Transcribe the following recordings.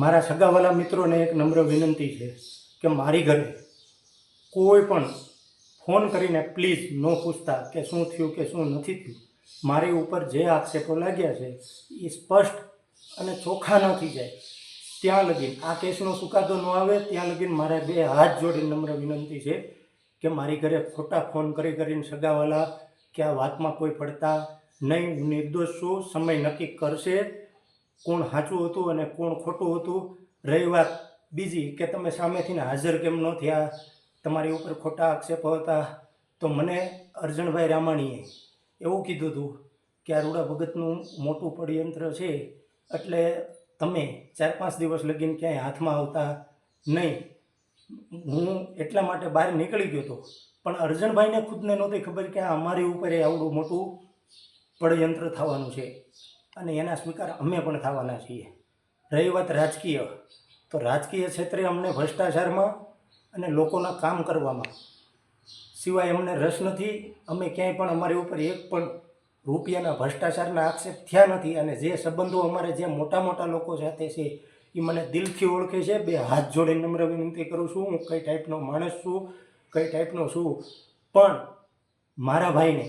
મારા સગાવાલા મિત્રોને એક નમ્ર વિનંતી છે કે મારી ઘરે કોઈ પણ ફોન કરીને પ્લીઝ ન પૂછતા કે શું થયું કે શું નથી થયું. મારી ઉપર જે આક્ષેપો લાગ્યા છે એ સ્પષ્ટ અને ચોખ્ખા ન થઈ જાય. ત્યાં લગીન આ કેસનો ચુકાદો ન આવે, ત્યાં લગીન મારે બે હાથ જોડી નમ્ર વિનંતી છે કે મારી ઘરે ખોટા ફોન કરી કરીને સગાવાલા કે આ વાતમાં કોઈ પડતા નહીં, હું નિર્દોષ છું, સમય નક્કી કરશે. કોણ સાચું હતું અને કોણ ખોટું હતું? રહી વાત બીજી કે તમે સામેથી હાજર કેમ ન થયા? તમારી ઉપર ખોટા આક્ષેપો હતા. તો મને અર્જણભાઈ રામાણીએ એવું કીધું હતું કે આ રૂડા ભગતનું મોટું પડયંત્ર છે એટલે તમે ચાર પાંચ દિવસ લગીને ક્યાંય હાથમાં આવતા નહીં. હું એટલા માટે બહાર નીકળી ગયો હતો. પણ અર્જણભાઈને ખુદને નહોતી ખબર કે આ અમારી ઉપર એ આવડું મોટું પડયંત્ર થવાનું છે. અને એના સ્વીકાર અમે પણ થવાના છીએ. રહી વાત રાજકીય. તો રાજકીય ક્ષેત્રે અમને ભ્રષ્ટાચારમાં અને લોકોના કામ કરવામાં સિવાય અમને રસ નથી. અમે ક્યાંય પણ અમારી ઉપર એક પણ રૂપિયાના ભ્રષ્ટાચારના આક્ષેપ થયા નથી અને જે સંબંધો અમારે જે મોટા મોટા લોકો સાથે છે, એ મને દિલથી ઓળખે છે. બે હાથ જોડીને નમ્ર વિનંતી કરું છું. હું કઈ ટાઈપનો માણસ છું, કઈ ટાઈપનો છું, પણ મારા ભાઈને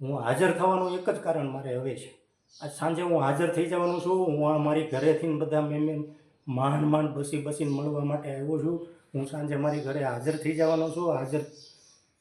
હું હાજર થવાનું એક જ કારણ મારે હવે છે. આજ સાંજે હું હાજર થઈ જવાનો છું. હું મારી ઘરેથી બધા મેં મેં માંડ માંડ બસી બસીને મળવા માટે આવ્યો છું. હું સાંજે મારી ઘરે હાજર થઈ જવાનો છું. હાજર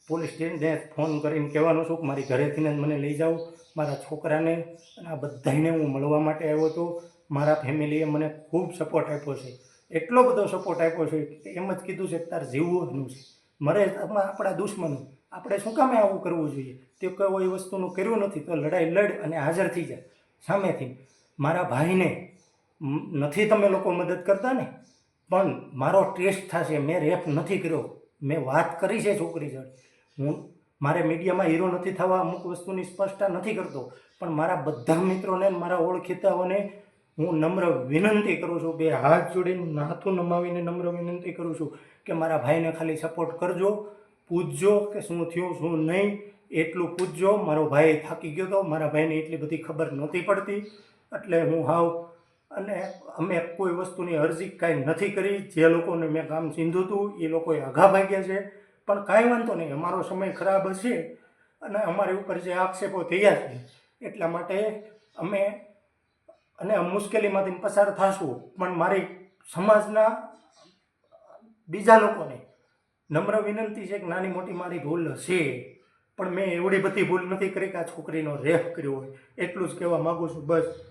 પોલીસ સ્ટેશને ફોન કરીને કહેવાનો છું કે મારી ઘરેથી જ મને લઈ જાઓ. મારા છોકરાને અને આ બધાને હું મળવા માટે આવ્યો હતો મારા ફેમિલીએ મને ખૂબ સપોર્ટ આપ્યો છે. એટલો બધો સપોર્ટ આપ્યો છે એમ જ કીધું છે કે તાર જીવવાનું છે. મરે આપણા દુશ્મનો. આપણે શું કામે આવું કરવું જોઈએ? તે કોઈ વસ્તુનું કર્યું નથી તો લડાઈ લડ અને હાજર થઈ જાય સામેથી. મારા ભાઈને નથી તમે લોકો મદદ કરતા ને? પણ મારો ટેસ્ટ થશે. મેં રેપ નથી કર્યો. મેં વાત કરી છે છોકરી જોડે. હું, મારે મીડિયામાં હીરો નથી થવા અમુક વસ્તુની સ્પષ્ટતા નથી કરતો. પણ મારા બધા મિત્રોને મારા ઓળખીતાઓને હું નમ્ર વિનંતી કરું છું. બે હાથ જોડીને નાથું નમાવીને નમ્ર વિનંતી કરું છું કે મારા ભાઈને ખાલી સપોર્ટ કરજો, પૂછજો કે શું થયું, શું નહીં. એટલું પૂછજો, મારો ભાઈ થાકી ગયો હતો મારા ભાઈને એટલી બધી ખબર નહોતી પડતી. એટલે હું હાવ અને અમે કોઈ વસ્તુની અરજી કાંઈ નથી કરી. જે લોકોને મેં કામ ચીંધ્યું હતું, એ લોકોએ આઘા ભાગ્યા છે. પણ કાંઈ વાંધો નહીં, અમારો સમય ખરાબ હશે અને અમારી ઉપર જે આક્ષેપો થયા છે, એટલા માટે અમે અને મુશ્કેલીમાંથી પસાર થશું. પણ મારી સમાજના બીજા લોકોને નમ્ર વિનંતી છે કે નાની મોટી મારી ભૂલ હશે. પણ મેં એવડી બધી ભૂલ નથી કરી કે આ છોકરીનો રેહ કર્યો હોય. એટલું જ કહેવા માગું છું, બસ.